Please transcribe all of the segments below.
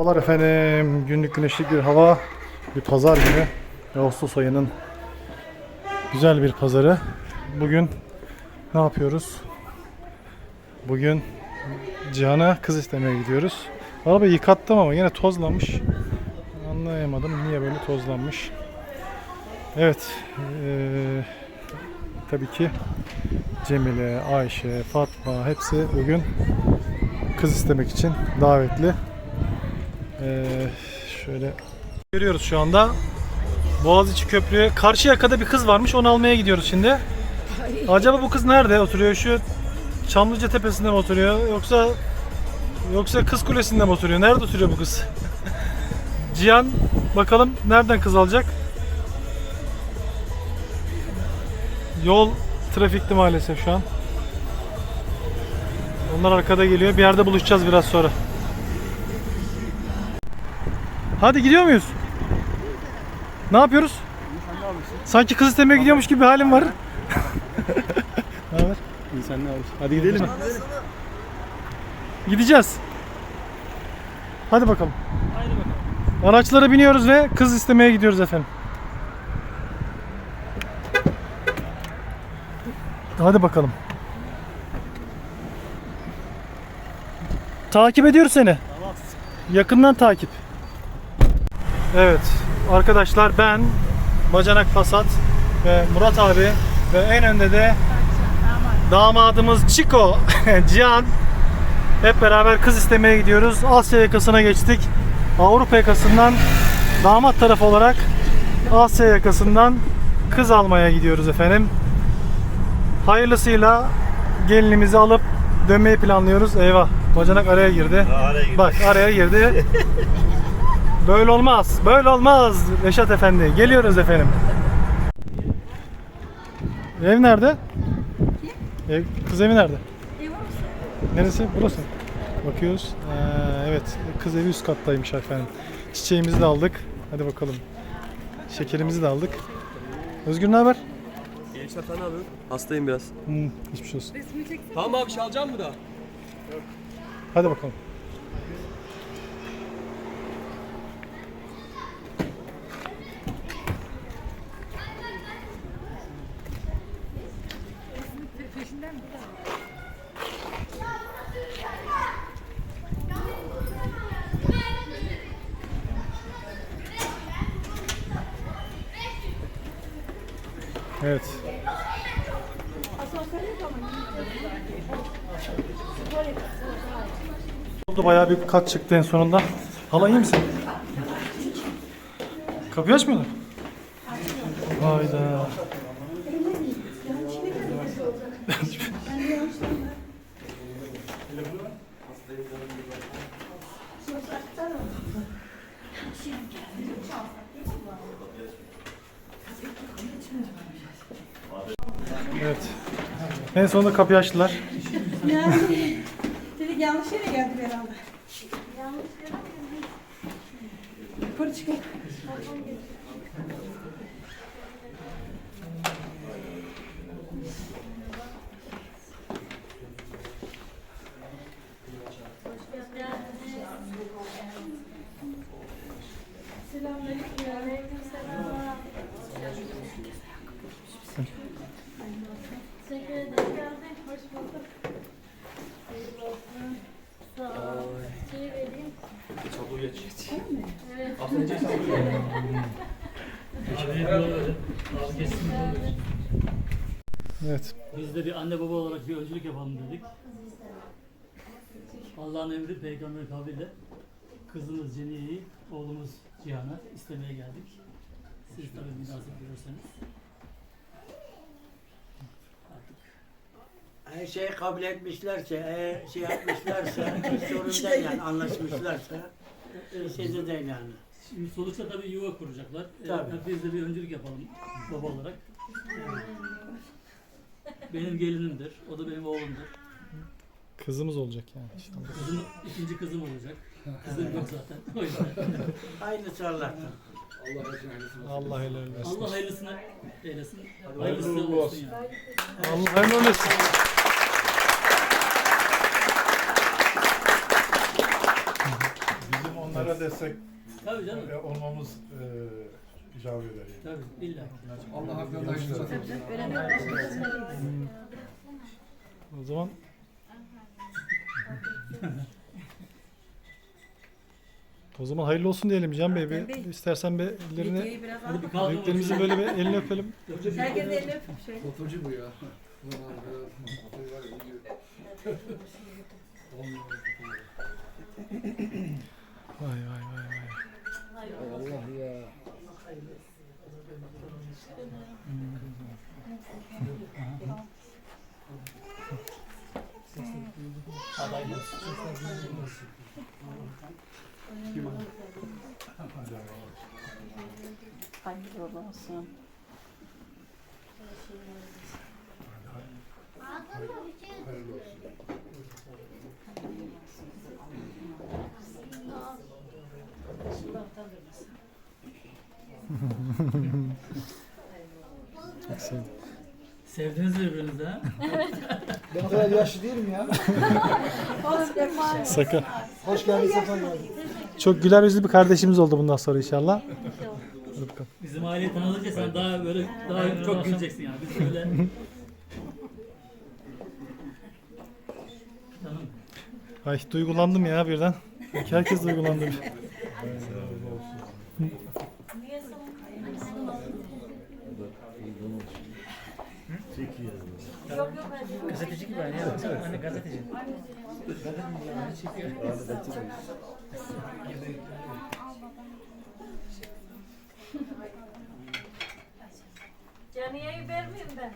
Merhabalar efendim. Günlük güneşlik bir hava. Bir pazar günü. Ağustos ayının güzel bir pazarı. Bugün ne yapıyoruz? Bugün Cihan'a kız istemeye gidiyoruz. Arabayı yıkattım ama yine tozlanmış. Anlayamadım niye böyle tozlanmış. Evet. eee, tabii ki Cemile, Ayşe, Fatma hepsi bugün kız istemek için davetli. Ee, şöyle görüyoruz şu anda. Boğaziçi Köprü'ye karşı yakada bir kız varmış. Onu almaya gidiyoruz şimdi. Acaba bu kız nerede oturuyor? Şu Çamlıca Tepesi'nde mi oturuyor? Yoksa yoksa Kız Kulesi'nde mi oturuyor? Nerede oturuyor bu kız? Cihan bakalım nereden kız alacak? Yol trafikli maalesef şu an. Onlar arkada geliyor. Bir yerde buluşacağız biraz sonra. Hadi gidiyor muyuz? Ne yapıyoruz? Sanki kız istemeye gidiyormuş gibi bir halim var. ne haber? İnsan ne olur? Hadi gidelim. Gideceğiz. Hadi bakalım. Araçlara biniyoruz ve kız istemeye gidiyoruz efendim. Hadi bakalım. Takip ediyoruz seni. Yakından takip. Evet arkadaşlar ben Bacanak Fasat ve Murat abi ve en önde de damadımız Chico Cihan hep beraber kız istemeye gidiyoruz. Asya yakasına geçtik. Avrupa yakasından damat tarafı olarak Asya yakasından kız almaya gidiyoruz efendim. Hayırlısıyla gelinimizi alıp dönmeyi planlıyoruz. Eyvah bacanak araya girdi. Bak araya girdi. Böyle olmaz. Böyle olmaz Reşat Efendi. Geliyoruz efendim. Ev nerede? Ev, kız evi nerede? Neresi? Burası. Bakıyoruz. Ee, evet. Kız evi üst kattaymış efendim. Çiçeğimizi de aldık. Hadi bakalım. Şekerimizi de aldık. Özgür ne haber? Gençler sen ne yapıyorsun? Hastayım biraz. Hmm, hiçbir şey olsun. Tamam abi şey alacağım mı da? Hadi bakalım. Evet. Oldu bayağı bir kat çıktı en sonunda. Hala iyi misin? Kapıyı açmıyorlar. Hayda. En sonunda kapıyı açtılar. Yani dedik yanlış yere geldik herhalde. Yukarı çıkayım. Çabuk geç. Evet. Evet. Biz de bir anne baba olarak bir öncülük yapalım dedik. Allah'ın emri peygamber kavliyle kızımız Ceniye'yi, oğlumuz Cihan'a istemeye geldik. Siz tabii münasip görürseniz. Her şeyi kabul etmişlerse, eğer şey yapmışlarsa, sorun değil yani anlaşmışlarsa, bir şey de değil yani. şimdi sonuçta tabii yuva kuracaklar. Ee, Tabii. Biz de bir öncülük yapalım baba olarak. Benim gelinimdir, o da benim oğlumdur. Kızımız olacak yani. İşte. Kızım, ikinci kızım olacak. Kızım yok zaten. O yüzden. Aynısı Allah'tan. Allah helal versin. Allah hayırlısını eylesin. Hayırlısı olsun yani. Allah helal versin. Bizim onları Onlara destek Tabii canım. e, olmamız e, icap eder. yani. Tabii illa. Allah hakkında O zaman O zaman hayırlı olsun diyelim Can Bey. Bir, Bey. istersen bir ellerini Videoyu biraz Hadi bir al. kalkın. büyüklerimizin böyle bir elini öpelim. Herkes elini öpüp şöyle. Fotocu bu ya. Vay vay vay vay. Hayırlı olsun. Sevdiniz birbirinizi ha? Ben o kadar yaşlı değilim ya. Sakın. Hoş geldin, sefa geldin. Çok güler yüzlü bir kardeşimiz oldu bundan sonra inşallah. Hadi bakalım. Bizim aileyi tanıdıkça sen daha böyle daha çok güleceksin yani. Biz böyle. Ay duygulandım ya birden. Herkes duygulandı. Yok yok hadi. Gazeteci gibi aynı ya. Baksana anne gazeteci. Caniye'yi vermeyeyim ben.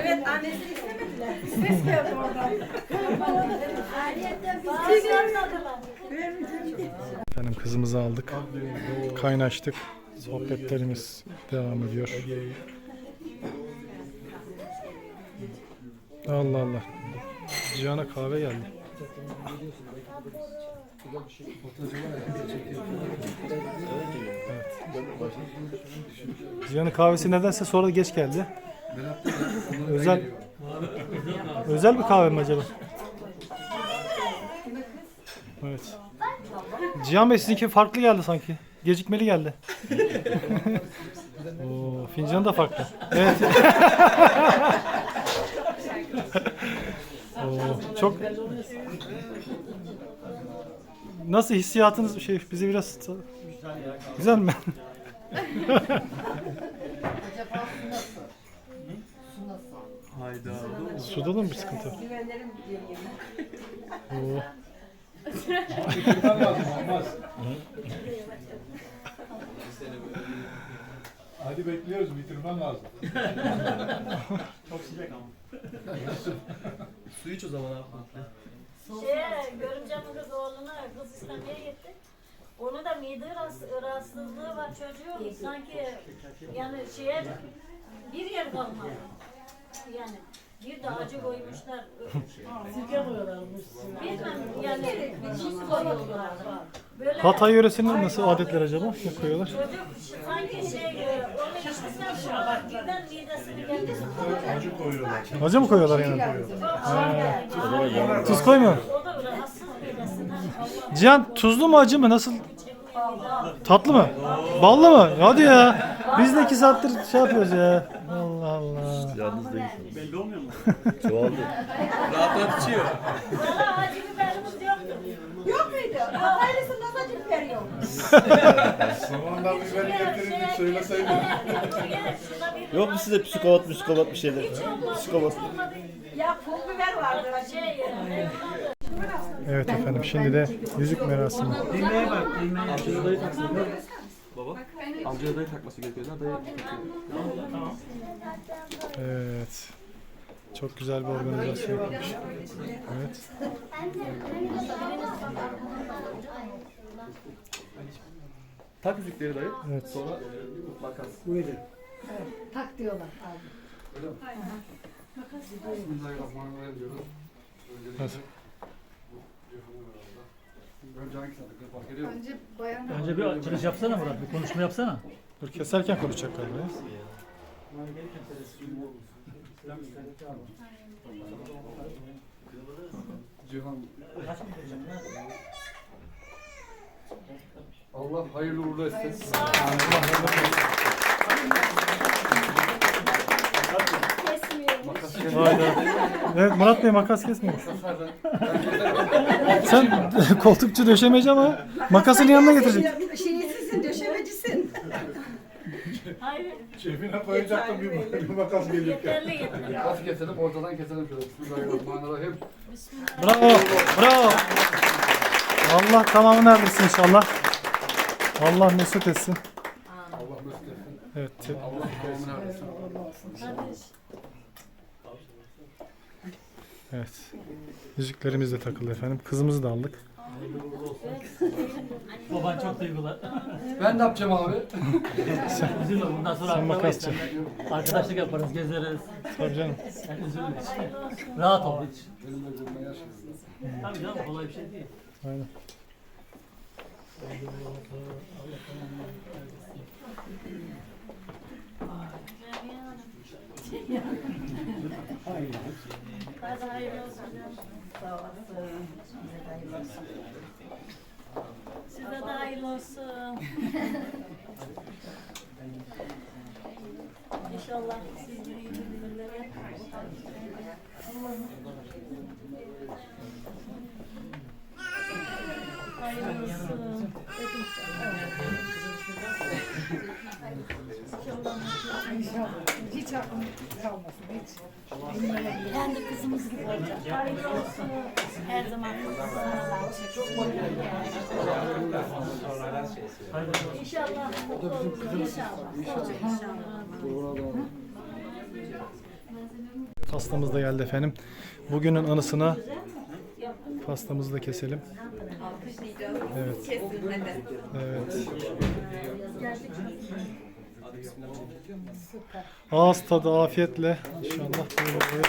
Evet annesini istemediler. Ses geldi oradan. Bazı anladılar. Efendim kızımızı aldık. Kaynaştık. Sohbetlerimiz devam ediyor. Allah Allah. Cihan'a kahve geldi. Cihan'ın kahvesi nedense sonra geç geldi. Özel özel bir kahve mi acaba? Evet. Cihan Bey sizinki farklı geldi sanki. Gecikmeli geldi. Oo, fincan da farklı. Evet. Oo, çok Nasıl hissiyatınız şey bize biraz Güzel mi? Hayda. Suda da mı bir sıkıntı? var? Oo. Hadi bekliyoruz, bitirmen lazım. Çok sıcak ama. Su iç o zaman abi. Şeye, görümcemin kız oğluna kız istemeye gitti. Onu da mide rahatsız- rahatsızlığı var çocuğun. Sanki yani şeye bir yer kalmadı. Yani bir de acı koymuşlar. Sirke koyuyorlarmış. Bilmem yani tuz koyuyorlar. Böyle Hatay yöresinin nasıl adetler acaba? Ne koyuyorlar? çocuk sanki şey e, onu içtikten sonra birden midesini geldi. Acı koyuyorlar. Acı mı koyuyorlar yani? Yani. Tuz koymuyor. O da rahatsız midesinden. Allah Cihan tuzlu mu acı mı? Nasıl? Tatlı mı? Ballı mı? Hadi ya. Biz de iki saattir şey yapıyoruz ya. Allah Allah. Yalnız değilsin. Belli olmuyor mu? Çoğaldı. rahat rahat içiyor. Valla acı biberimiz yoktu. Yok muydu? Hataylısı nasıl acı biber yok? Zamanında biberi getirin bir söyleseydin. Yok mu size psikopat psikopat bir şeyler? Psikopat. Ya pul biber vardı. Şey, Evet efendim şimdi de yüzük merasimi. Düğmeye bak düğmeye. Amcaya dayı taksın. Baba. Amcaya dayı takması gerekiyor. da Dayı takıyor. Evet. Çok güzel bir organizasyon yapmış. Evet. Tak yüzükleri dayı. Evet. Sonra makas. Tak diyorlar. Evet. Önce bayan Önce bir açılış yapsana Murat. Bir konuşma yapsana. Dur keserken konuşacak galiba ya. Allah hayırlı uğurlu etsin. Sağ ol. Kesmiyorum. Hayda. Evet Murat Bey makas kesmiyor. Sen koltukçu döşemeci ama makasını yanına getirecek. Şeysizsin, döşemecisin. Hayır. Şefine koyacaktım bir, bir makas gelirken. Yeterli yeterli. Makas keselim ortadan keselim şöyle. Bismillahirrahmanirrahim. Bismillah. Bravo. Bravo. Allah tamamını erdirsin inşallah. Allah mesut etsin. Allah mesut etsin. Evet. Allah tamamını erdirsin. Kardeş. Evet. Yüzüklerimiz de takıldı efendim. Kızımızı da aldık. Baban çok duygulu. Ben ne yapacağım abi? Üzülme bundan sonra Sen makasçı. Arkadaşlık yaparız, gezeriz. Tabii canım. Sen üzülme hiç. Rahat ol hiç. Tabii canım kolay bir şey değil. Aynen. Cemiye Hanım. Hadi hayırlı olsun. Sağ olasın. Hayırlı olsun. Size de hayırlı olsun. İnşallah siz gibi yürüdülürlere. Hayırlı olsun. İnşallah. Hiç aklım kalmasın hiç. Kendi kızımız gibi olacak. Hayırlı olsun. Her zaman İnşallah. oluruz. İnşallah. Pastamız da geldi efendim. Bugünün anısına pastamızı da keselim. Evet. Evet. Ağız tadı afiyetle. İnşallah böyle.